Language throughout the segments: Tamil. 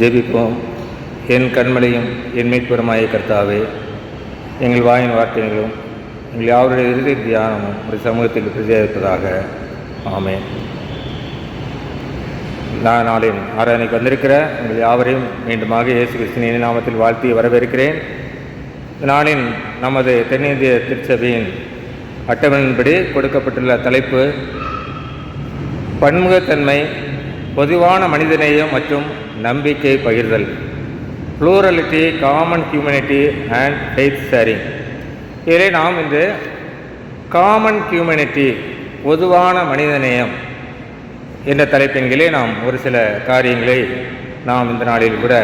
ஜெபிப்போம். என் கண்மலையும் என் மீட்பெருமாய கர்த்தாவே எங்கள் வாயின் வார்த்தைகளும் எங்கள் யாருடைய இறுதி தியானமும் ஒரு சமூகத்தில் பிரதிப்பதாக ஆமே நான் நாளின் ஆராதனைக்கு வந்திருக்கிற உங்கள் யாவரையும் மீண்டுமாக இயேசு கிறிஸ்தினின் நாமத்தில் வாழ்த்தி வரவேற்கிறேன். நாளின் நமது தென்னிந்திய திருச்சபையின் அட்டவணையின்படி கொடுக்கப்பட்டுள்ள தலைப்பு பன்முகத்தன்மை பொதுவான மனிதநேயம் மற்றும் நம்பிக்கை பகிர்தல். Plurality common humanity and faith sharing இதிலே நாம் இன்று காமன் ஹியூமனிட்டி பொதுவான மனிதநேயம் என்ற தலைப்பின் கீழே நாம் ஒரு சில காரியங்களை நாம் இந்த நாளில் கூட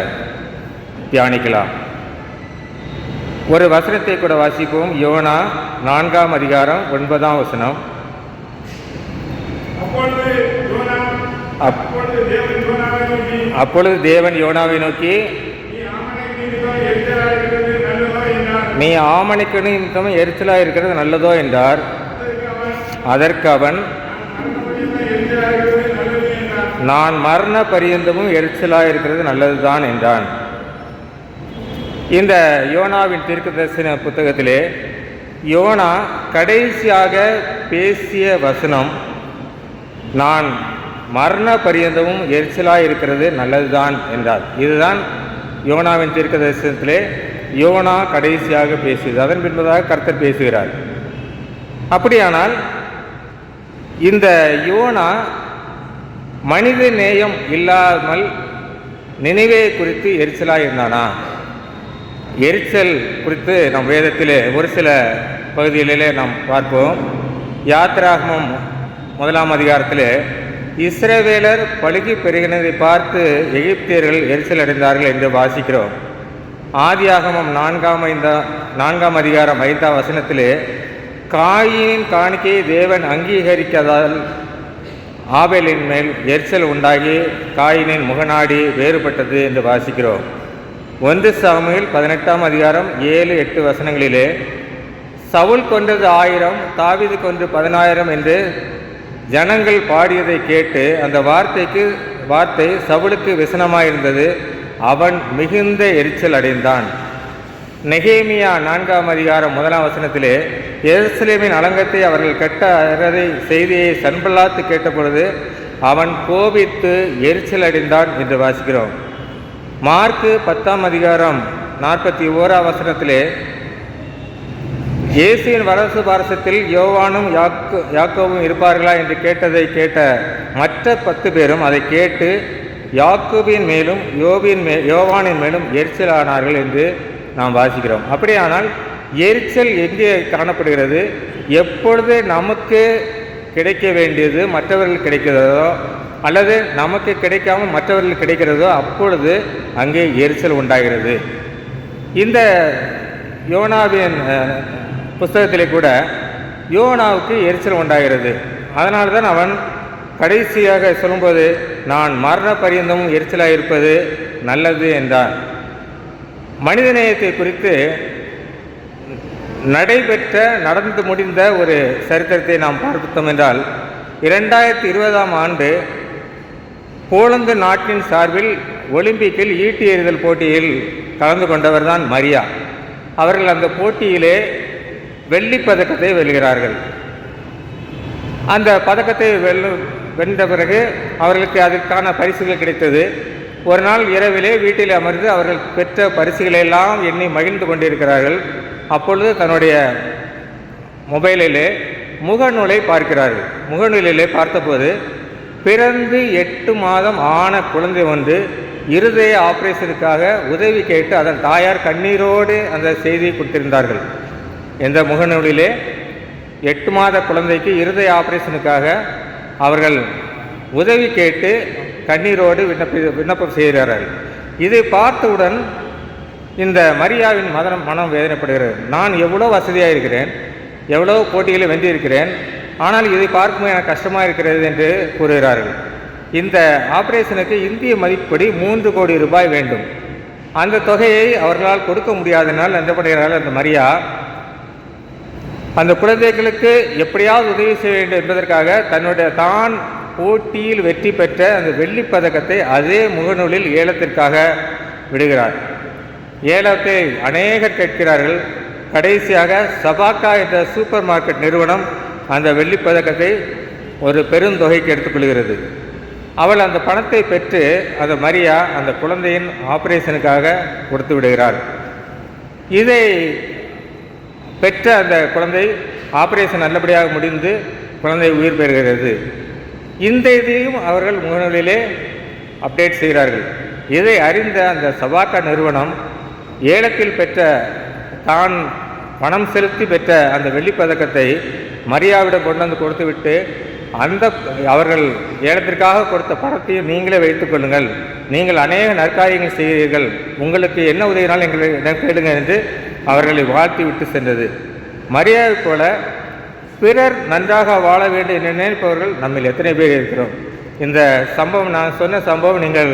தியானிக்கலாம். ஒரு வசனத்தை கூட வாசிப்போம். யோனா நான்காம் அதிகாரம் ஒன்பதாம் வசனம். அப்பொழுது அப்பொழுது தேவன் யோனாவை நோக்கி நீ ஆமனை ஆமணிக்கு நிமித்தம் எரிச்சலாக இருக்கிறது நல்லதோ? என்றார். அதற்கு அவன் நான் மரண பரியந்தமும் எரிச்சலாக இருக்கிறது நல்லதுதான் என்றான். இந்த யோனாவின் தீர்க்க தரிசன புத்தகத்திலே யோனா கடைசியாக பேசிய வசனம் நான் மரண பரியந்தமும் எரிச்சலாக இருக்கிறது நல்லதுதான் என்றார். இதுதான் யோனாவின் தீர்க்க தரிசனத்திலே யோனா கடைசியாக பேசியது. அதன் பின்பதாக கர்த்தர் பேசுகிறார். அப்படியானால் இந்த யோனா மனித நேயம் இல்லாமல் நினைவே குறித்து எரிச்சலாக இருந்தானா எரிச்சல் குறித்து நம் வேதத்திலே ஒரு சில பகுதிகளிலே நாம் பார்ப்போம். யாத்திராகமம் முதலாம் அதிகாரத்திலே இஸ்ரவேலர் பழுகி பெருகினதை பார்த்து எகிப்தியர்கள் எரிச்சல் அடைந்தார்கள் என்று வாசிக்கிறோம். ஆதியாகமம் நான்காம் ஐந்தா நான்காம் அதிகாரம் ஐந்தாம் வசனத்திலே காயினின் காணிக்கையை தேவன் அங்கீகரிக்காதால் ஆபேலின் மேல் எரிச்சல் உண்டாகி காயினின் முகநாடி வேறுபட்டது என்று வாசிக்கிறோம். ஒன்று சாமியில் பதினெட்டாம் அதிகாரம் ஏழு எட்டு வசனங்களிலே சவுல் கொன்றது ஆயிரம் தாவிது கொன்று பதினாயிரம் என்று ஜனங்கள் பாடியதை கேட்டு அந்த வார்த்தைக்கு வார்த்தை சவுளுக்கு விசனமாயிருந்தது. அவன் மிகுந்த எரிச்சல் அடைந்தான். நெகேமியா நான்காம் அதிகாரம் முதலாம் வசனத்திலே எருசலேமின் அலங்கத்தை அவர்கள் கட்ட அறதை செய்தியை சண்பல்லாத்து கேட்டபொழுது அவன் கோபித்து எரிச்சல் அடைந்தான் என்று வாசிக்கிறோம். மார்க்கு பத்தாம் அதிகாரம் நாற்பத்தி ஓராம் வசனத்திலே இயேசுவின் வரசு பாரசத்தில் யோவானும் யாக்கு யாக்கோவும் இருப்பார்களா என்று கேட்டதை கேட்ட மற்ற பத்து பேரும் அதை கேட்டு யாக்கோபின் மேலும் யோபின் மே யோவானின் மேலும் எரிச்சலானார்கள் என்று நாம் வாசிக்கிறோம். அப்படியானால் எரிச்சல் எங்கே காணப்படுகிறது? எப்பொழுது நமக்கு கிடைக்க வேண்டியது மற்றவர்கள் கிடைக்கிறதோ அல்லது நமக்கு கிடைக்காமல் மற்றவர்கள் கிடைக்கிறதோ அப்பொழுது அங்கே எரிச்சல் உண்டாகிறது. இந்த யோனாவின் புஸ்தகத்திலே கூட யோனாவுக்கு எரிச்சல் உண்டாகிறது. அதனால தான் அவன் கடைசியாக சொல்லும்போது நான் மரண பரியந்தமும் எரிச்சலாக இருப்பது நல்லது என்றான். மனிதநேயத்தை குறித்து நடைபெற்ற நடந்து முடிந்த ஒரு சரித்திரத்தை நாம் பார்த்தோம் என்றால் இரண்டாயிரத்தி இருபதாம் ஆண்டு போலந்து நாட்டின் சார்பில் ஒலிம்பிக்கில் ஈட்டி எறிதல் போட்டியில் கலந்து கொண்டவர்தான் மரியா. அவர்கள் அந்த போட்டியிலே வெள்ளிப் பதக்கத்தை வெல்கிறார்கள். அந்த பதக்கத்தை வெல்ல வென்ற பிறகு அவர்களுக்கு அதற்கான பரிசுகள் கிடைத்தது. ஒரு நாள் இரவிலே வீட்டில் அமர்ந்து அவர்கள் பெற்ற பரிசுகளை எல்லாம் எண்ணி மகிழ்ந்து கொண்டிருக்கிறார்கள். அப்பொழுது தன்னுடைய மொபைலிலே முகநூலை பார்க்கிறார்கள். முகநூலிலே பார்த்தபோது பிறந்து எட்டு மாதம் ஆன குழந்தை வந்து இருதய ஆப்ரேஷனுக்காக உதவி கேட்டு அதன் தாயார் கண்ணீரோடு அந்த செய்தியை கொடுத்திருந்தார்கள். எந்த முகநூலிலே எட்டு மாத குழந்தைக்கு இருதய ஆப்ரேஷனுக்காக அவர்கள் உதவி கேட்டு கண்ணீரோடு விண்ணப்ப விண்ணப்பம் செய்கிறார்கள். இதை பார்த்தவுடன் இந்த மரியாவின் மதனம் மனம் வேதனைப்படுகிறது. நான் எவ்வளோ வசதியாக இருக்கிறேன் எவ்வளோ போட்டிகளை வென்றிருக்கிறேன் ஆனால் இதை பார்க்கும்போது எனக்கு கஷ்டமாக இருக்கிறது என்று கூறுகிறார்கள். இந்த ஆப்ரேஷனுக்கு இந்திய மதிப்படி மூன்று கோடி ரூபாய் வேண்டும். அந்த தொகையை அவர்களால் கொடுக்க முடியாதனால் என்ன பண்ணுகிறார்கள் அந்த மரியா. அந்த குழந்தைகளுக்கு எப்படியாவது உதவி செய்ய வேண்டும் என்பதற்காக தன்னுடைய தான் போட்டியில் வெற்றி பெற்ற அந்த வெள்ளிப்பதக்கத்தை அதே முகநூலில் ஏலத்திற்காக விடுகிறார். ஏலத்தை அநேகர் கேட்கிறார்கள். கடைசியாக சபாக்கா என்ற சூப்பர் மார்க்கெட் நிறுவனம் அந்த வெள்ளிப்பதக்கத்தை ஒரு பெருந்தொகைக்கு எடுத்துக்கொள்கிறது அவள் அந்த பணத்தை பெற்று அந்த மரியா அந்த குழந்தையின் ஆபரேஷனுக்காக கொடுத்து விடுகிறாள். இதை பெற்ற அந்த குழந்தை ஆபரேஷன் நல்லபடியாக முடிந்து குழந்தை உயிர் பெறுகிறது. இந்த இதையும் அவர்கள் முகநூலிலே அப்டேட் செய்கிறார்கள். இதை அறிந்த அந்த சபாக்கா நிறுவனம் ஏலத்தில் பெற்ற தான் பணம் செலுத்தி பெற்ற அந்த வெள்ளிப்பதக்கத்தை மரியாவிடம் கொண்டு வந்து கொடுத்துவிட்டு அந்த அவர்கள் ஏலத்திற்காக கொடுத்த பணத்தையும் நீங்களே வைத்துக் கொள்ளுங்கள். நீங்கள் அநேக நற்காரியங்கள் செய்கிறீர்கள். உங்களுக்கு என்ன உதவினாலும் எங்களை இடம் கேளுங்க என்று அவர்களை வாழ்த்தி விட்டு சென்றது. மரியாதை போல பிறர் நன்றாக வாழ வேண்டும் என்று நினைப்பவர்கள் நம்மில் எத்தனை பேர் இருக்கிறோம். இந்த சம்பவம் நான் சொன்ன சம்பவம் நீங்கள்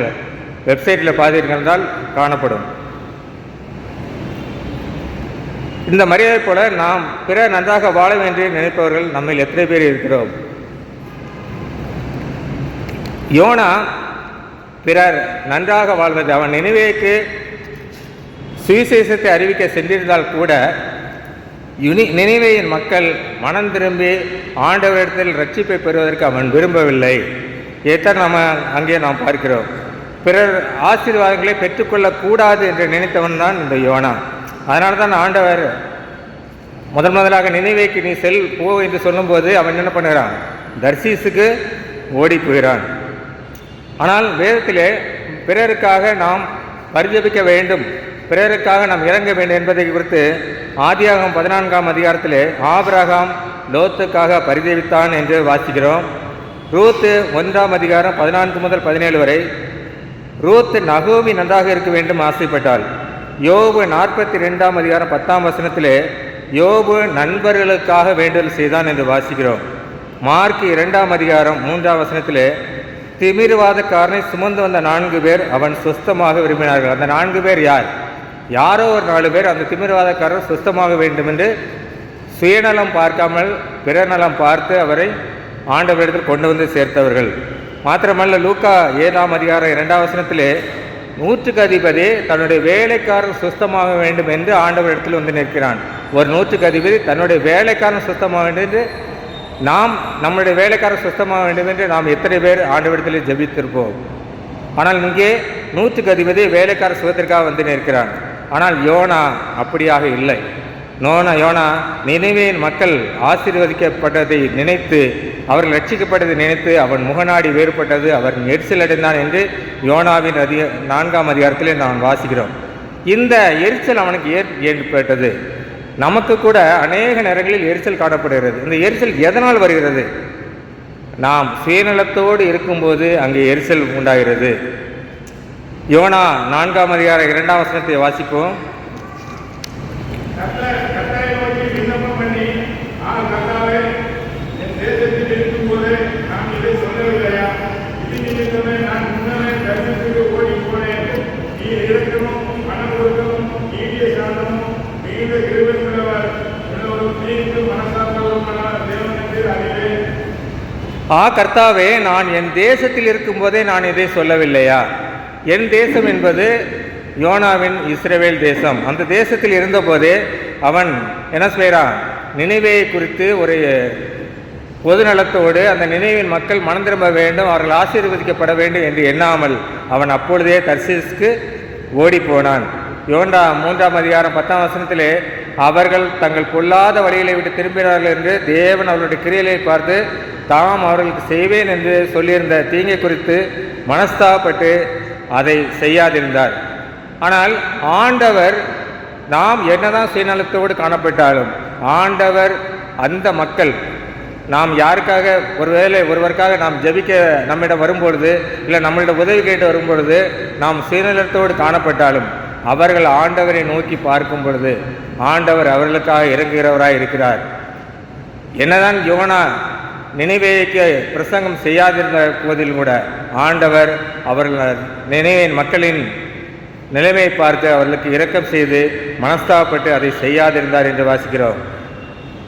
வெப்சைட்டில் பார்த்தீர்கள் காணப்படும். இந்த மரியாதை போல நாம் பிறர் நன்றாக வாழ வேண்டும் என்று நினைப்பவர்கள் நம்மில் எத்தனை பேர் இருக்கிறோம். யோனா பிறர் நன்றாக வாழ்வது அவன் நினைவேக்கு சுவிசேஷத்தை அறிவிக்க சென்றிருந்தால் கூட யுனி நினைவையின் மக்கள் மனம் திரும்பி ஆண்டவரிடத்தில் ரட்சிப்பை பெறுவதற்கு அவன் விரும்பவில்லை. இதைத்தான் நம்ம அங்கே நாம் பார்க்கிறோம். பிறர் ஆசீர்வாதங்களை பெற்றுக்கொள்ளக்கூடாது என்று நினைத்தவன் தான் இந்த யோனா. அதனால தான் ஆண்டவர் முதன் முதலாக நினைவைக்கு நீ செல் போ என்று சொல்லும்போது அவன் என்ன பண்ணுகிறான்? தர்சீஸுக்கு ஓடி போகிறான். ஆனால் வேதத்திலே பிறருக்காக நாம் பரிஜபிக்க வேண்டும். பிறருக்காக நாம் இறங்க வேண்டும் என்பதை குறித்து ஆதியாகம் பதினான்காம் அதிகாரத்திலே ஆபிரகாம் லோத்துக்காக பரிதவித்தான் என்று வாசிக்கிறோம். ரூத்து ஒன்றாம் அதிகாரம் பதினான்கு முதல் பதினேழு வரை ரூத் நகோமி நன்றாக இருக்க வேண்டும் ஆசைப்பட்டாள் யோபு நாற்பத்தி ரெண்டாம் அதிகாரம் பத்தாம் வசனத்திலே யோபு நண்பர்களுக்காக வேண்டுதல் செய்தான் என்று வாசிக்கிறோம். மார்க் இரண்டாம் அதிகாரம் மூன்றாம் வசனத்திலே திமிர்வாதக்காரனை சுமந்து வந்த நான்கு பேர் அவன் சுஸ்தமாக விரும்பினார்கள். அந்த நான்கு பேர் யார்? யாரோ ஒரு நாலு பேர் அந்த திமிர்வாதக்காரர் சுஸ்தமாக வேண்டும் என்று சுயநலம் பார்க்காமல் பிறநலம் பார்த்து அவரை ஆண்டவரிடத்தில் கொண்டு வந்து சேர்த்தவர்கள். மாத்திரமல்ல லூக்கா ஏழாம் அதிகாரம் இரண்டாம் வசனத்திலே நூற்றுக்கு அதிபதி தன்னுடைய வேலைக்காரன் சுஸ்தமாக வேண்டும் என்று ஆண்டவரிடத்தில் வந்து நிற்கிறான். ஒரு நூற்றுக்கு அதிபதி தன்னுடைய வேலைக்காரன் சுத்தமாக வேண்டும் என்று நாம் நம்முடைய வேலைக்காரன் சுத்தமாக வேண்டும் என்று நாம் எத்தனை பேர் ஆண்டவரிடத்தில் ஜபித்திருப்போம். ஆனால் இங்கே நூற்றுக்கு அதிபதி வேலைக்காரர் சுகத்திற்காக வந்து நிற்கிறான். ஆனால் யோனா அப்படியாக இல்லை. நோனா யோனா நினைவேன் மக்கள் ஆசீர்வதிக்கப்பட்டதை நினைத்து அவர்கள் ரட்சிக்கப்பட்டதை நினைத்து அவன் முகநாடி வேறுபட்டது அவர் எரிச்சல் அடைந்தான் என்று யோனாவின் அதிக நான்காம் அதிகாரத்திலே நாம் வாசிக்கிறோம். இந்த எரிச்சல் அவனுக்கு ஏற் ஏற்பட்டது. நமக்கு கூட அநேக நேரங்களில் எரிச்சல் காணப்படுகிறது. இந்த எரிச்சல் எதனால் வருகிறது? நாம் சுயநலத்தோடு இருக்கும்போது அங்கே எரிச்சல் உண்டாகிறது. யோனா நான்காம் அதிகார இரண்டாம் வசனத்தை வாசிப்போம். ஆ கர்த்தாவே நான் என் தேசத்தில் இருக்கும்போதே நான் இதை சொல்லவில்லையா? என் தேசம் என்பது யோனாவின் இஸ்ரேவேல் தேசம். அந்த தேசத்தில் இருந்தபோதே அவன் என்ன செய்கிறான் நினைவை குறித்து ஒரு பொது நலத்தோடு அந்த நினைவின் மக்கள் மனம் திரும்ப வேண்டும் அவர்கள் ஆசீர்வதிக்கப்பட வேண்டும் என்று எண்ணாமல் அவன் அப்பொழுதே தர்சிஸ்க்கு ஓடி போனான் யோண்டா மூன்றாம் அதிகாரம் பத்தாம் வசனத்திலே அவர்கள் தங்கள் பொல்லாத வழிகளை விட்டு திரும்பினார்கள் என்று தேவன் அவர்களுடைய கிரியலை பார்த்து தாம் அவர்களுக்கு செய்வேன் என்று சொல்லியிருந்த தீங்கை குறித்து மனஸ்தாபப்பட்டு அதை செய்யாதிருந்தார். ஆனால் ஆண்டவர் நாம் என்னதான் சுயநலத்தோடு காணப்பட்டாலும் ஆண்டவர் அந்த மக்கள் நாம் யாருக்காக ஒருவேளை ஒருவருக்காக நாம் ஜெபிக்க நம்மிடம் வரும்பொழுது இல்லை நம்மளிடம் உதவி கேட்டு வரும்பொழுது நாம் சுயநலத்தோடு காணப்பட்டாலும் அவர்கள் ஆண்டவரை நோக்கி பார்க்கும் பொழுது ஆண்டவர் அவர்களுக்காக இறங்குகிறவராக இருக்கிறார். என்னதான் யோனா நினைவேக்கு பிரசங்கம் செய்யாதிருந்த போதில் கூட ஆண்டவர் அவர்கள் நினைவின் மக்களின் நிலைமையை பார்த்து அவர்களுக்கு இரக்கம் செய்து மனஸ்தாபப்பட்டு அதை செய்யாதிருந்தார் என்று வாசிக்கிறோம்.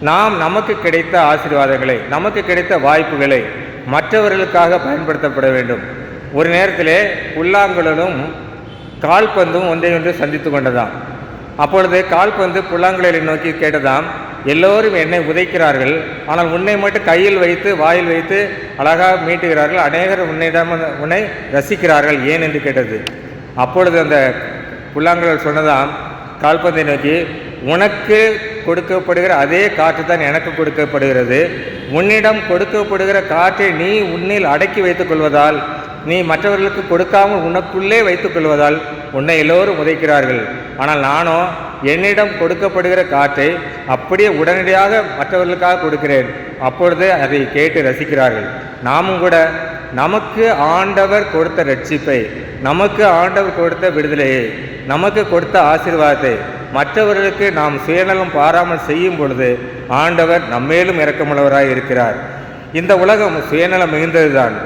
நாம் நமக்கு கிடைத்த ஆசீர்வாதங்களை நமக்கு கிடைத்த வாய்ப்புகளை மற்றவர்களுக்காக பயன்படுத்தப்பட வேண்டும். ஒரு நேரத்திலே புல்லாங்குழலும் கால்பந்தும் ஒன்றையொன்று சந்தித்து கொண்டதாம். அப்பொழுது கால்பந்து புல்லாங்குழலை நோக்கி கேட்டதாம் எல்லோரும் என்னை உதைக்கிறார்கள். ஆனால் உன்னை மட்டும் கையில் வைத்து வாயில் வைத்து அழகாக மீட்டுகிறார்கள். அநேகர் உன்னிடம் உன்னை ரசிக்கிறார்கள். ஏன் என்று கேட்டது? அப்பொழுது அந்த புல்லாங்குழல் சொன்னதாம் கால்பந்தை நோக்கி உனக்கு கொடுக்கப்படுகிற அதே காற்று தான் எனக்கு கொடுக்கப்படுகிறது. உன்னிடம் கொடுக்கப்படுகிற காற்றை நீ உன்னில் அடக்கி வைத்துக் கொள்வதால் நீ மற்றவர்களுக்கு கொடுக்காமல் உனக்குள்ளே வைத்துக் கொள்வதால் உன்னை எல்லோரும் உதைக்கிறார்கள். ஆனால் நானோ என்னிடம் கொடுக்கப்படுகிற காற்றை அப்படியே உடனடியாக மற்றவர்களுக்காக கொடுக்கிறேன். அப்பொழுது அதை கேட்டு ரசிக்கிறார்கள். நாமும் கூட நமக்கு ஆண்டவர் கொடுத்த ரட்சிப்பை நமக்கு ஆண்டவர் கொடுத்த விடுதலையை நமக்கு கொடுத்த ஆசீர்வாதத்தை மற்றவர்களுக்கு நாம் சுயநலம் பாராமல் செய்யும் பொழுது ஆண்டவர் நம்மேலும் இரக்கமுள்ளவராய் இருக்கிறார். இந்த உலகம் சுயநலம் மிகுந்ததுதான்.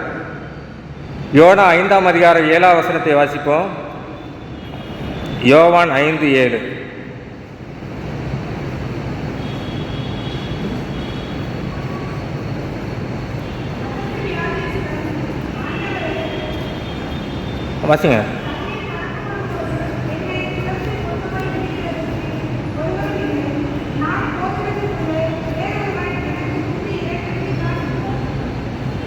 யோனா ஐந்தாம் அதிகாரம் ஏழாம் வசனத்தை வாசிப்போம். யோவான் ஐந்து ஏழு. வாசிங்க.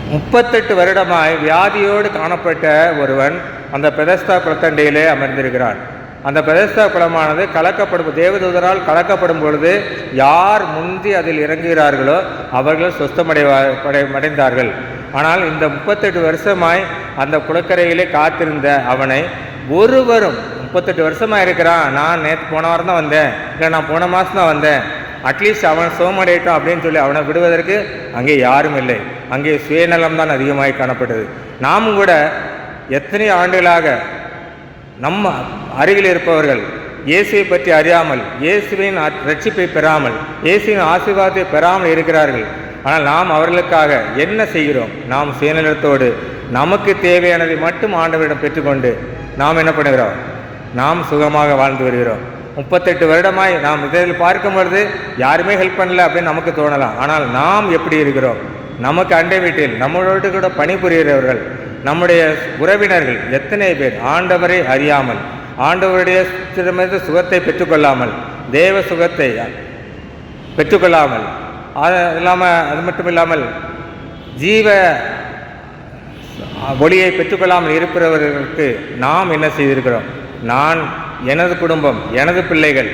முப்பத்தெட்டு வருடமாய் வியாதியோடு காணப்பட்ட ஒருவன் அந்த பெதஸ்தா குளத்தண்டையிலே அமர்ந்திருக்கிறான். அந்த பிரதேச குளமானது கலக்கப்படும் தேவதூதரால் கலக்கப்படும் பொழுது யார் முந்தி அதில் இறங்குகிறார்களோ அவர்கள் சொஸ்தமடைவா அடைந்தார்கள் ஆனால் இந்த முப்பத்தெட்டு வருஷமாய் அந்த குளக்கரையிலே காத்திருந்த அவனை ஒருவரும் முப்பத்தெட்டு வருஷமாக இருக்கிறான் நான் நேற்று போன வாரம் தான் வந்தேன் இல்லை நான் போன மாதம் தான் வந்தேன் அட்லீஸ்ட் அவன் சோமடையட்டும் அப்படின்னு சொல்லி அவனை விடுவதற்கு அங்கே யாரும் இல்லை. அங்கே சுயநலம் தான் அதிகமாக காணப்பட்டது. நாமும் கூட எத்தனை ஆண்டுகளாக நம்ம அருகில் இருப்பவர்கள் இயேசுவை பற்றி அறியாமல் இயேசுவின் ரட்சிப்பை பெறாமல் இயேசுவின் ஆசீர்வாதத்தை பெறாமல் இருக்கிறார்கள். ஆனால் நாம் அவர்களுக்காக என்ன செய்கிறோம்? நாம் சுயநலத்தோடு நமக்கு தேவையானதை மட்டும் ஆண்டவரிடம் பெற்றுக்கொண்டு நாம் என்ன பண்ணுகிறோம்? நாம் சுகமாக வாழ்ந்து வருகிறோம். முப்பத்தெட்டு வருடமாய் நாம் இதில் பார்க்கும் பொழுது யாருமே ஹெல்ப் பண்ணல அப்படின்னு நமக்கு தோணலாம். ஆனால் நாம் எப்படி இருக்கிறோம்? நமக்கு அண்டை வீட்டில் நம்மளோடு கூட பணிபுரிகிறவர்கள் நம்முடைய உறவினர்கள் எத்தனை பேர் ஆண்டவரை அறியாமல் ஆண்டவருடைய சிறமிருந்து சுகத்தை பெற்றுக்கொள்ளாமல் தேவ சுகத்தை பெற்றுக்கொள்ளாமல் அது இல்லாமல் அது மட்டும் இல்லாமல் ஜீவ ஒளியை பெற்றுக்கொள்ளாமல் இருக்கிறவர்களுக்கு நாம் என்ன செய்திருக்கிறோம்? நான் எனது குடும்பம் எனது பிள்ளைகள்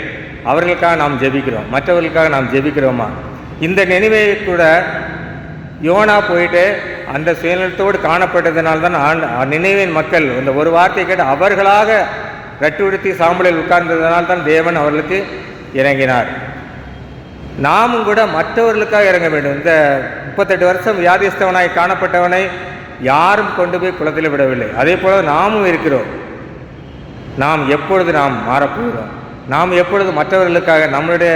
அவர்களுக்காக நாம் ஜெபிக்கிறோம். மற்றவர்களுக்காக நாம் ஜெபிக்கிறோமா? இந்த நினைவை கூட யோனா போயிட்டு அந்த சுயநலத்தோடு காணப்பட்டதனால தான் நினைவின் மக்கள் இந்த ஒரு வார்த்தை கேட்டு அவர்களாக ரட்டுடுத்தி சாம்பலில் உட்கார்ந்ததனால் தான் தேவன் அவர்களுக்கு இறங்கினார். நாமும் கூட மற்றவர்களுக்காக இறங்க வேண்டும். இந்த முப்பத்தெட்டு வருஷம் வியாதிஸ்தவனாய் காணப்பட்டவனை யாரும் கொண்டு போய் குளத்தில் விடவில்லை. அதே போல நாமும் இருக்கிறோம். நாம் எப்பொழுது நாம் மாறப்போகிறோம்? நாம் எப்பொழுது மற்றவர்களுக்காக நம்மளுடைய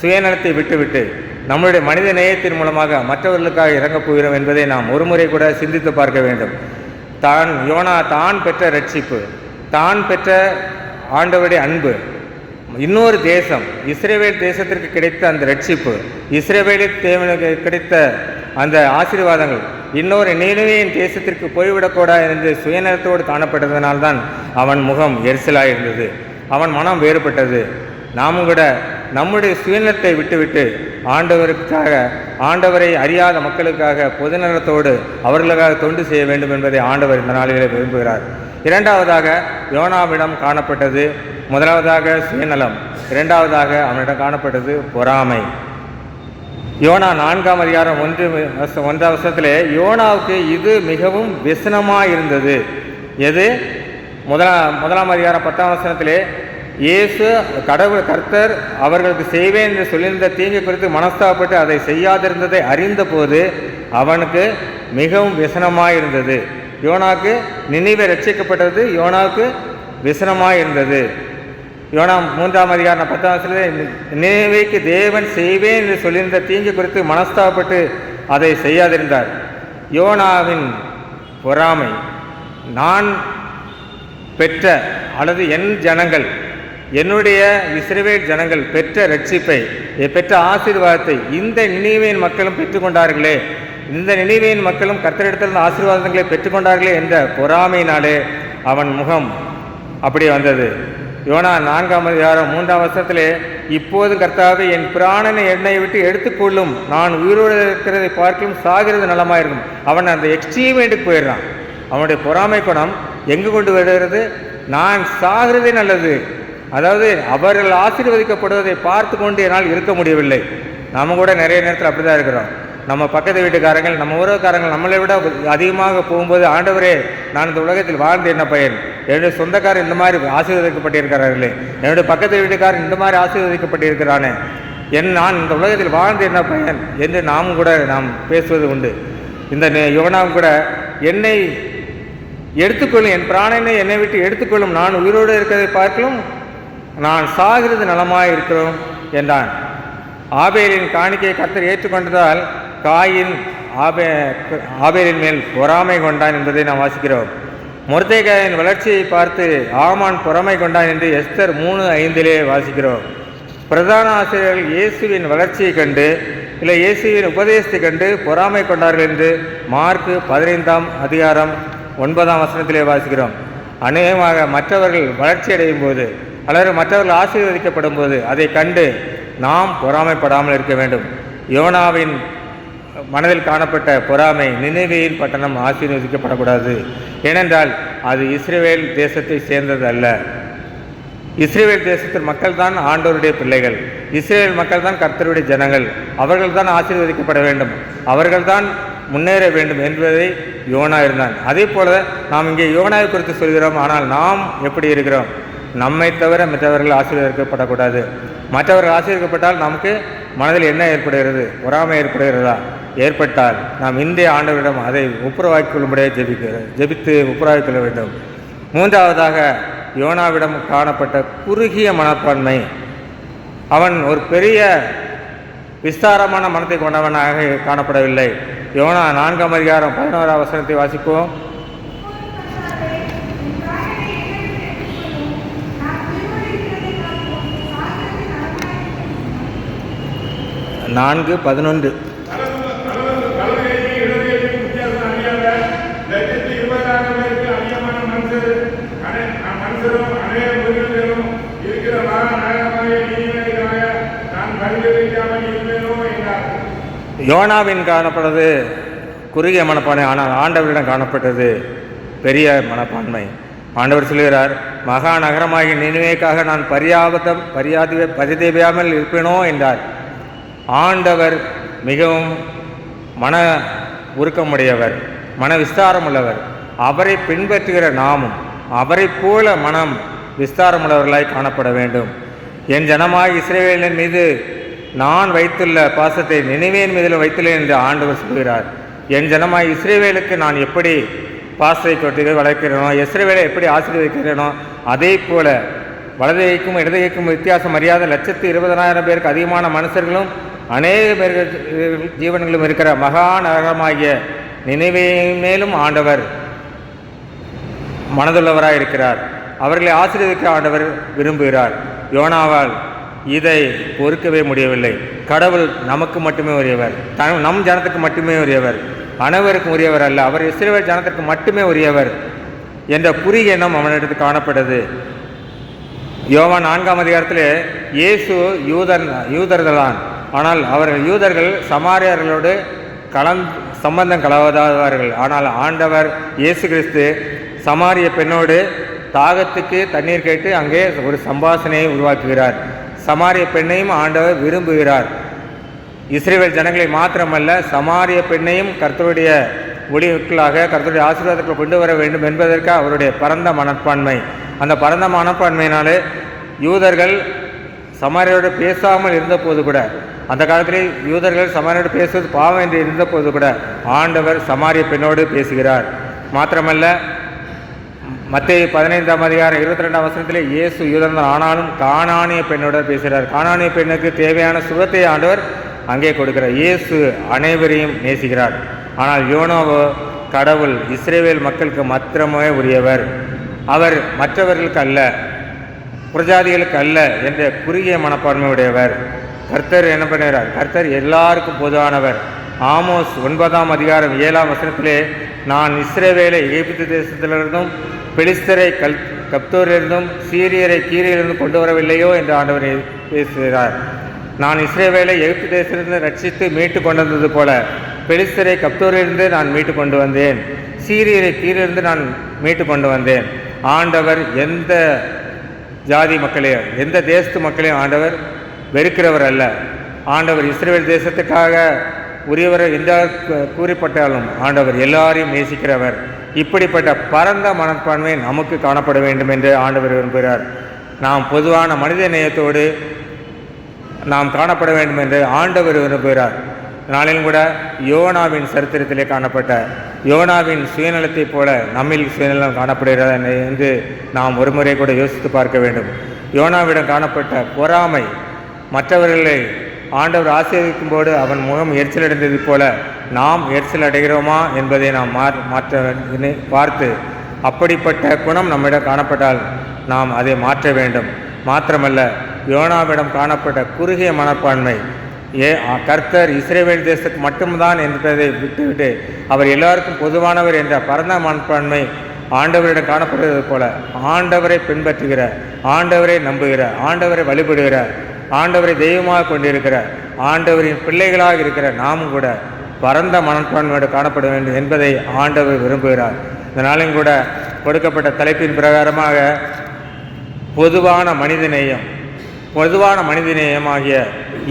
சுயநலத்தை விட்டுவிட்டு நம்மளுடைய மனித நேயத்தின் மூலமாக மற்றவர்களுக்காக இறங்கப் போகிறோம் என்பதை நாம் ஒருமுறை கூட சிந்தித்து பார்க்க வேண்டும். தான் யோனா தான் பெற்ற ரட்சிப்பு தான் பெற்ற ஆண்டவருடைய அன்பு இன்னொரு தேசம் இஸ்ரேவேல் தேசத்திற்கு கிடைத்த அந்த ரட்சிப்பு இஸ்ரேவேலி தேவனுக்கு கிடைத்த அந்த ஆசீர்வாதங்கள் இன்னொரு நீலவியின் தேசத்திற்கு போய்விடக்கூடாது என்று சுயநலத்தோடு காணப்பட்டதனால்தான் அவன் முகம் எரிசலாக இருந்தது அவன் மனம் வேறுபட்டது. நாமும் கூட நம்முடைய சுயநலத்தை விட்டுவிட்டு ஆண்டவருக்காக ஆண்டவரை அறியாத மக்களுக்காக பொதுநலத்தோடு அவர்களுக்காக தொண்டு செய்ய வேண்டும் என்பதை ஆண்டவர் இந்த நாளிலே விரும்புகிறார். இரண்டாவதாக யோனாவிடம் காணப்பட்டது முதலாவதாக சுயநலம் இரண்டாவதாக அவனிடம் காணப்பட்டது பொறாமை. யோனா நான்காம் அதிகாரம் ஒன்று ஒன்றாம் வருஷத்திலே யோனாவுக்கு இது மிகவும் விசனமாக இருந்தது எது? முதலாம் முதலாம் அதிகாரம் பத்தாம் வசனத்திலே இயேசு கடவுள் கர்த்தர் அவர்களுக்கு செய்வேன் என்று சொல்லியிருந்த தீங்கு குறித்து மனஸ்தாபப்பட்டு அதை செய்யாதிருந்ததை அறிந்தபோது அவனுக்கு மிகவும் விசனமாக இருந்தது யோனாக்கு நினைவை ரட்சிக்கப்பட்டது யோனாவுக்கு விசனமாக இருந்தது யோனா மூன்றாம் அதிகாரம் பத்தாம் வசனத்திலே நினைவைக்கு தேவன் செய்வேன் என்று சொல்லியிருந்த தீங்கு குறித்து மனஸ்தாப்பட்டு அதை செய்யாதிருந்தார். யோனாவின் பொறாமை நான் பெற்ற அல்லது என் ஜனங்கள் என்னுடைய இஸ்ரவேல் ஜனங்கள் பெற்ற ரட்சிப்பை பெற்ற ஆசீர்வாதத்தை இந்த நினைவின் மக்களும் பெற்றுக்கொண்டார்களே இந்த நினைவின் மக்களும் கர்த்தரிடத்திலிருந்து ஆசீர்வாதங்களை பெற்றுக்கொண்டார்களே என்ற பொறாமையினாலே அவன் முகம் அப்படி வந்தது. யோனா நான்காம் அதிகாரம் மூன்றாம் வருஷத்திலே இப்போது கர்த்தாவை என் பிராணனை என்னை விட்டு எடுத்துக்கொள்ளும் நான் உயிரோடு இருக்கிறதை பார்க்கும் சாகிறது நலமாயிருக்கும். அவன் அந்த எக்ஸ்ட்ரீமெண்ட்டுக்கு போயிடுறான். அவனுடைய பொறாமை குணம் எங்கு கொண்டு வருகிறது? நான் சாகிறதே நல்லது. அதாவது அவர்கள் ஆசீர்வதிக்கப்படுவதை பார்த்து கொண்டு என்னால் இருக்க முடியவில்லை. நாம் கூட நிறைய நேரத்தில் அப்படி தான் இருக்கிறோம். நம்ம பக்கத்து வீட்டுக்காரங்கள் நம்ம உறவுக்காரங்கள் நம்மளை விட அதிகமாக போகும்போது ஆண்டவரே நான் இந்த உலகத்தில் வாழ்ந்து என்ன பயன்? என்னுடைய சொந்தக்காரர் இந்த மாதிரி ஆசீர்வதிக்கப்பட்டிருக்கிறார்களே. என்னுடைய பக்கத்து வீட்டுக்காரர் இந்த மாதிரி ஆசீர்வதிக்கப்பட்டிருக்கிறானே. என் நான் இந்த உலகத்தில் வாழ்ந்து என்ன பயன்? என்று நாமும் கூட நாம் பேசுவது உண்டு. இந்த யுவனாவும் கூட என்னை எடுத்துக்கொள்ளும் என் பிராணனை என்னை விட்டு எடுத்துக்கொள்ளும். நான் உயிரோடு இருக்கிறதை பார்க்கலும் நான் சாகிறது நலமாய் இருக்கிறோம் என்றான். ஆபேலின் காணிக்கையை கர்த்தர் ஏற்றுக்கொண்டதால் காயின் ஆபே ஆபேலின் மேல் பொறாமை கொண்டான் என்பதை நாம் வாசிக்கிறோம். முருத்தேகாயின் வளர்ச்சியை பார்த்து ஆமான் பொறாமை கொண்டான் என்று எஸ்தர் மூணு ஐந்திலே வாசிக்கிறோம். பிரதான ஆசிரியர்கள் இயேசுவின் வளர்ச்சியை கண்டு இல்லை இயேசுவின் உபதேசத்தை கண்டு பொறாமை கொண்டார்கள் என்று மார்க்கு பதினைந்தாம் அதிகாரம் ஒன்பதாம் வசனத்திலே வாசிக்கிறோம். அநேகமாக மற்றவர்கள் வளர்ச்சி அடையும் போது அல்லது மற்றவர்கள் ஆசீர்வதிக்கப்படும் போது அதை கண்டு நாம் பொறாமைப்படாமல் இருக்க வேண்டும். யோனாவின் மனதில் காணப்பட்ட பொறாமை நினைவியின் பட்டணம் ஆசீர்வதிக்கப்படக்கூடாது. ஏனென்றால் அது இஸ்ரேல் தேசத்தை சேர்ந்தது அல்ல இஸ்ரேல் தேசத்தின் மக்கள் தான் ஆண்டோருடைய பிள்ளைகள். இஸ்ரேல் மக்கள் தான் கர்த்தருடைய ஜனங்கள். அவர்கள் தான் ஆசீர்வதிக்கப்பட வேண்டும். அவர்கள் தான் முன்னேற வேண்டும் என்பதை யோனா இருந்தான். அதே போல நாம் இங்கே யோனாவை குறித்து சொல்கிறோம். ஆனால் நாம் எப்படி இருக்கிறோம்? நம்மை தவிர மற்றவர்கள் ஆசீர்வதிக்கப்படக்கூடாது. மற்றவர்கள் ஆசீர்வதிக்கப்பட்டால் நமக்கு மனதில் என்ன ஏற்படுகிறது? பொறாமை ஏற்படுகிறதா? ஏற்பட்டால் நாம் இந்திய ஆண்டவரிடம் அதை ஒப்புரவாக்கிக் கொள்ளும்படியாக ஜெபிக்க ஜெபித்து ஒப்புரவாக்கிக் கொள்ள வேண்டும். மூன்றாவதாக யோனாவிடம் காணப்பட்ட குறுகிய மனப்பான்மை. அவன் ஒரு பெரிய விஸ்தாரமான மனத்தை கொண்டவனாக காணப்படவில்லை. யோனா நான்காம் அதிகாரம் பதினோராம் வசனத்தை வாசிப்போம் நான்கு பதினொன்று கலவைக்கு இடவேக்கு வித்தியாசம் அறியாத லட்சத்தி இருபதாயிரம் பேருக்கு அதிகமான மனுஷர் அனை- மனுஷரும் அநேக மிருகங்களும் இருக்கிற மகாநகரமாகிய நீதிமன்றாக நான் பரிந்துரைக்காமல் நான்கு பதினொன்று. யோனாவின் காணப்பட்டது குறுகிய மனப்பான்மை ஆனால் ஆண்டவரிடம் காணப்பட்டது பெரிய மனப்பான்மை. ஆண்டவர் சொல்கிறார் மகா நகரமாகிய நினைவேக்காக நான் பரியாபத்தம் பரியாதி பரிதேவையாமல் இருப்பேனோ? என்றார். ஆண்டவர் மிகவும் மன உருக்கமுடையவர் மன விஸ்தாரமுள்ளவர். அவரை பின்பற்றுகிற நாமும் அவரைப் போல மனம் விஸ்தாரமுள்ளவர்களாய் காணப்பட வேண்டும். என் ஜனமாய் இஸ்ரேலின் மீது நான் வைத்துள்ள பாசத்தை நினைவேன் மீதில் வைத்துள்ளேன் என்று ஆண்டவர் சொல்கிறார் என் ஜனமாய் இஸ்ரேவேலுக்கு நான் எப்படி பாசத்தை கொட்டி வளர்க்கிறேனோ இஸ்ரேவேலை எப்படி ஆசீர்வதிக்கிறேனோ அதே போல வலதைக்கும் இடதைக்கும் வித்தியாசம் அறியாத லட்சத்து இருபதனாயிரம் பேருக்கு அதிகமான மனுஷர்களும் அநேக பேர்கள் ஜீவன்களும் இருக்கிற மகா நரகமாகிய நினைவே மேலும் ஆண்டவர் மனதுள்ளவராக இருக்கிறார். அவர்களை ஆசீர்வதிக்க ஆண்டவர் விரும்புகிறார். யோனாவால் இதை பொறுக்கவே முடியவில்லை. கடவுள் நமக்கு மட்டுமே உரியவர். த- நம் ஜனத்துக்கு மட்டுமே உரியவர். அனைவருக்கும் உரியவர் அல்ல. அவர் இஸ்ரேவர் ஜனத்திற்கு மட்டுமே உரியவர் என்ற புரிய எண்ணம் அவனிடத்து காணப்பட்டது. யோவான் நான்காம் அதிகாரத்தில் இயேசு யூதர் யூதர்களான். ஆனால் அவர்கள் யூதர்கள் சமாரியர்களோடு கலந் சம்பந்தம் கலவாதவர்கள் ஆனால் ஆண்டவர் இயேசு கிறிஸ்து சமாரிய பெண்ணோடு தாகத்துக்கு தண்ணீர் கேட்டு அங்கே ஒரு சம்பாசனையை உருவாக்குகிறார். சமாரிய பெண்ணையும் ஆண்டவர் விரும்புகிறார். இஸ்ரேல் ஜனங்களை மாத்திரமல்ல சமாரிய பெண்ணையும் கர்த்தருடைய ஒளிவுக்களாக கர்த்தருடைய ஆசீர்வாதத்தில் கொண்டு வர வேண்டும் என்பதற்கு அவருடைய பரந்த மனப்பான்மை. அந்த பரந்த மனப்பான்மையினாலே யூதர்கள் சமாரியோடு பேசாமல் இருந்தபோது கூட அந்த காலத்திலே யூதர்கள் சமாரியோடு பேசுவது பாவம் என்று இருந்தபோது கூட ஆண்டவர் சமாரிய பெண்ணோடு பேசுகிறார். மாத்திரமல்ல மத்திய பதினைந்தாம் அதிகாரம் இருபத்தி ரெண்டாம் வசனத்திலே இயேசு யூதன் ஆனாலும் காணானிய பெண்ணோட பேசுகிறார். காணானிய பெண்ணுக்கு தேவையான சுகத்தை ஆண்டவர் அங்கே கொடுக்கிறார். இயேசு அனைவரையும் நேசிக்கிறார். ஆனால் யோனோவோ கடவுள் இஸ்ரேவேல் மக்களுக்கு மாத்திரமே உரியவர். அவர் மற்றவர்களுக்கு அல்ல புரஜாதிகளுக்கு அல்ல என்ற குறுகிய மனப்பான்மையுடையவர். கர்த்தர் என்ன பண்ணுகிறார் கர்த்தர் எல்லாருக்கும் பொதுவானவர். ஆமோஸ் ஒன்பதாம் அதிகாரம் ஏழாம் வசனத்திலே நான் இஸ்ரேவேலை எகிப்து தேசத்திலிருந்தும் பெலிஸ்தரை கல் கப்தோரிலிருந்தும் சீரியரை கீரியிலிருந்தும் கொண்டு வரவில்லையோ என்று ஆண்டவர் பேசுகிறார். நான் இஸ்ரேவேலை எகிப்து தேசத்திலிருந்து ரட்சித்து மீட்டு கொண்டு வந்தது போல பெலிஸ்தரை கப்தோரிலிருந்து நான் மீட்டு கொண்டு வந்தேன். சீரியரை கீரிலிருந்து நான் மீட்டு கொண்டு வந்தேன். ஆண்டவர் எந்த ஜாதி மக்களையும் எந்த தேசத்து மக்களையும் ஆண்டவர் வெறுக்கிறவர் அல்ல. ஆண்டவர் இஸ்ரேல் தேசத்துக்காக உரியவர் எந்த கூறப்பட்டாலும் ஆண்டவர் எல்லாரையும் நேசிக்கிறவர். இப்படிப்பட்ட பரந்த மனப்பான்மை நமக்கு காணப்பட வேண்டும் என்று ஆண்டவர் விரும்புகிறார். நாம் பொதுவான மனித நேயத்தோடு நாம் காணப்பட வேண்டும் என்று ஆண்டவர் விரும்புகிறார். நாளிலும் கூட யோனாவின் சரித்திரத்திலே காணப்பட்ட யோனாவின் சுயநலத்தைப் போல நம்மில் சுயநலம் காணப்படுகிறதா என்று நாம் ஒருமுறை கூட யோசித்து பார்க்க வேண்டும். யோனாவிடம் காணப்பட்ட பொறாமை மற்றவர்களை ஆண்டவர் ஆசீர்விக்கும் போது அவன் முகம் எரிச்சல் அடைந்தது போல நாம் எரிச்சல் அடைகிறோமா என்பதை நாம் மா மாற்ற வேண்டும் பார்த்து அப்படிப்பட்ட குணம் நம்மிடம் காணப்பட்டால் நாம் அதை மாற்ற வேண்டும். மாத்திரமல்ல யோனாவிடம் காணப்பட்ட குறுகிய மனப்பான்மை ஏ கர்த்தர் இஸ்ரேவேல் தேசத்துக்கு மட்டும்தான் என்பதை விட்டுவிட்டு அவர் எல்லாருக்கும் பொதுவானவர் என்ற பரந்த மனப்பான்மை ஆண்டவரிடம் காணப்படுவது போல. ஆண்டவரை பின்பற்றுகிற ஆண்டவரை நம்புகிற ஆண்டவரை வழிபடுகிற ஆண்டவரை தெய்வமாக கொண்டிருக்கிற ஆண்டவரின் பிள்ளைகளாக இருக்கிற நாமும் கூட பரந்த மனப்பான்மையோடு காணப்பட வேண்டும் என்பதை ஆண்டவர் விரும்புகிறார். இதனாலும் கூட கொடுக்கப்பட்ட தலைப்பின் பிரகாரமாக பொதுவான மனிதநேயம் பொதுவான மனிதநேயம் ஆகிய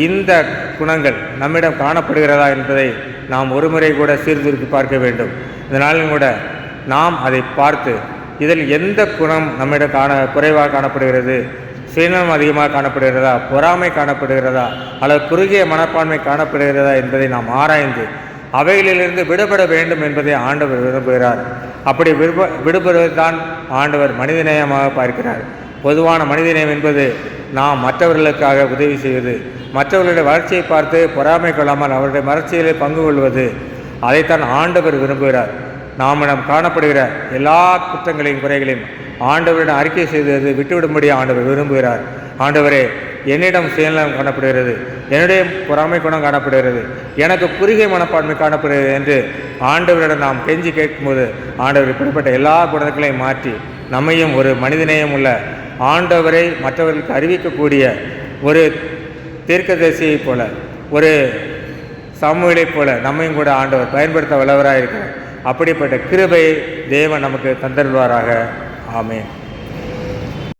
இந்த குணங்கள் நம்மிடம் காணப்படுகிறதா என்பதை நாம் ஒருமுறை கூட சீர்திருத்தி பார்க்க வேண்டும். இதனாலும் கூட நாம் அதை பார்த்து இதில் எந்த குணம் நம்மிடம் காண குறைவாக காணப்படுகிறது சுயநலம் அதிகமாக காணப்படுகிறதா பொறாமை காணப்படுகிறதா அல்லது குறுகிய மனப்பான்மை காணப்படுகிறதா என்பதை நாம் ஆராய்ந்து அவைகளிலிருந்து விடுபட வேண்டும் என்பதை ஆண்டவர் விரும்புகிறார். அப்படி விடுப விடுபடுவதுதான் ஆண்டவர் மனிதநேயமாக பார்க்கிறார். பொதுவான மனிதநேயம் என்பது நாம் மற்றவர்களுக்காக உதவி செய்வது மற்றவர்களுடைய வளர்ச்சியை பார்த்து பொறாமை கொள்ளாமல் அவருடைய வளர்ச்சியிலே பங்கு கொள்வது. அதைத்தான் ஆண்டவர் விரும்புகிறார். நாம் நம் காணப்படுகிற எல்லா குற்றங்களையும் குறைகளையும் ஆண்டவரிடம் அறிக்கை செய்தது விட்டுவிடும்படி ஆண்டவர் விரும்புகிறார். ஆண்டவரே என்னிடம் சுயநலம் காணப்படுகிறது என்னுடைய பொறாமை குணம் காணப்படுகிறது எனக்கு குறுகிய மனப்பான்மை காணப்படுகிறது என்று ஆண்டவரிடம் நாம் கெஞ்சி கேட்கும்போது ஆண்டவர் இப்படிப்பட்ட எல்லா குணங்களையும் மாற்றி நம்மையும் ஒரு மனிதநேயம் உள்ள ஆண்டவரை மற்றவர்களுக்கு அறிவிக்கக்கூடிய ஒரு தீர்க்கதரிசியைப் போல ஒரு சமூகளைப் போல நம்மையும் கூட ஆண்டவர் பயன்படுத்த வல்லவராக இருக்கிறார் அப்படிப்பட்ட கிருபை தேவன் நமக்கு தந்தருவாராக ஆமேன்.